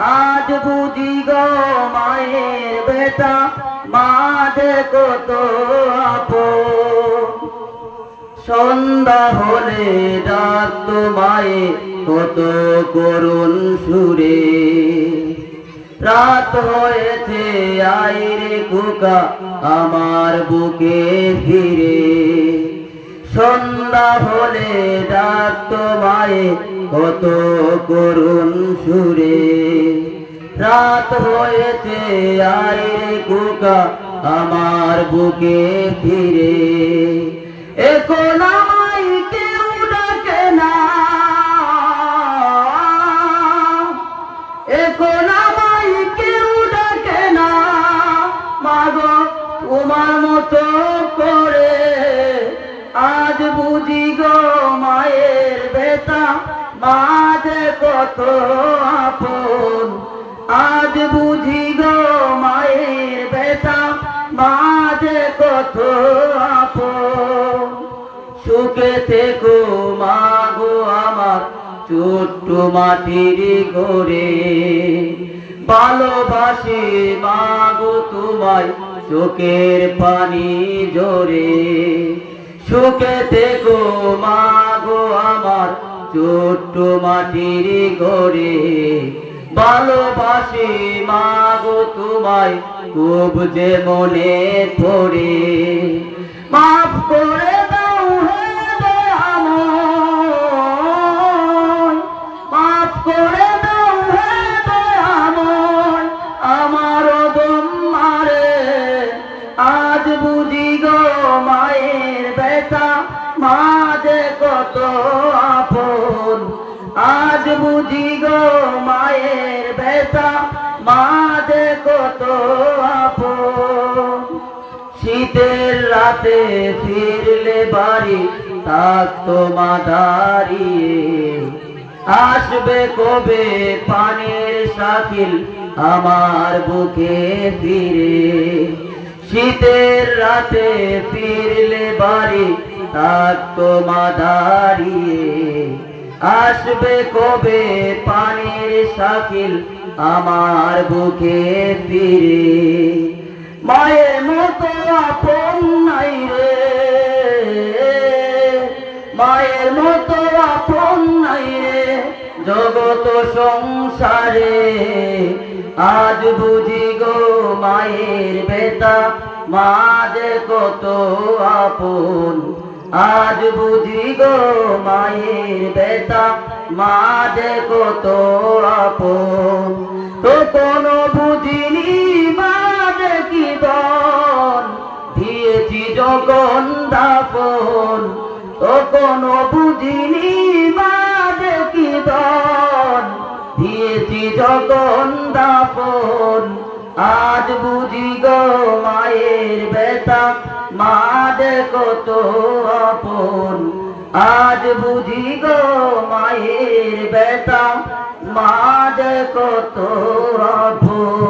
আজ বুঝি গো মায়ের বেটা, মাঝে কত সন্ধ্যা হলে ডাক মায়ে, কত করুণ সুরে। রাত হয়েছে আইরে কুকা আমার বুকে ফিরে। সন্ধ্যা হলে ডাক মায়ে কত করুণ সুরে। রাত হয়েছে আইরে কুকা আমার বুকে ফিরে। এখন আমায় কেউ ডাকে না। এখন আমায় কেউ ডাকে না। মাগো, তোমার মতো করে আজ বুঝি গো মায়ের বেতা মাঝে কত আপন, আজ বুঝি গো মায়ের বেতা মাঝে কত আপন, সুখে থেকো মাগো আমার ছোট্ট মাটির ঘরে। ভালোবাসি মাগো তোমায় চোখের পানি জোরে। সুখে থেকো আমার ছোট্ট মাটির ঘরে ভালোবাসি মাগো তোমায়, খুব যে মনে পড়ে। মাফ করে দাও হে আমার আজ মায়ের বেটা মাঝে কত বুঝি গো মায়ের বেটা মাঝে কত শীতের রাতে ফিরলে বাড়ি থাকতো মা দাঁড়িয়ে। আসবে কবে পানির সাকিল আমার বুকে ফিরে। শীতের রাতে ফিরলে বাড়ি থাকতো মা দাঁড়িয়ে। আসবে কবে পানির শাকিল আমার বুকে ফিরে? মায়ের মতো আপন নাই রে। মায়ের মতো আপন নাই রে জগত সংসারে। আজ বুঝি গো মায়ের বেতা মাঝে কত আপন। আজ বুঝি গো মায়ের বেতা মাঝে কত আপন? তো কোনো বুঝিনি মাঝে কি দন দিয়েছি যখন দাপন তো কোনো বুঝিনি মাঝে কি দন দিয়েছি যখন দাপন আজ বুঝি গো মায়ের বেতা মাঝে তো আপন? আজ বুঝি গো মায়ের বেতা দেখো তো আপন?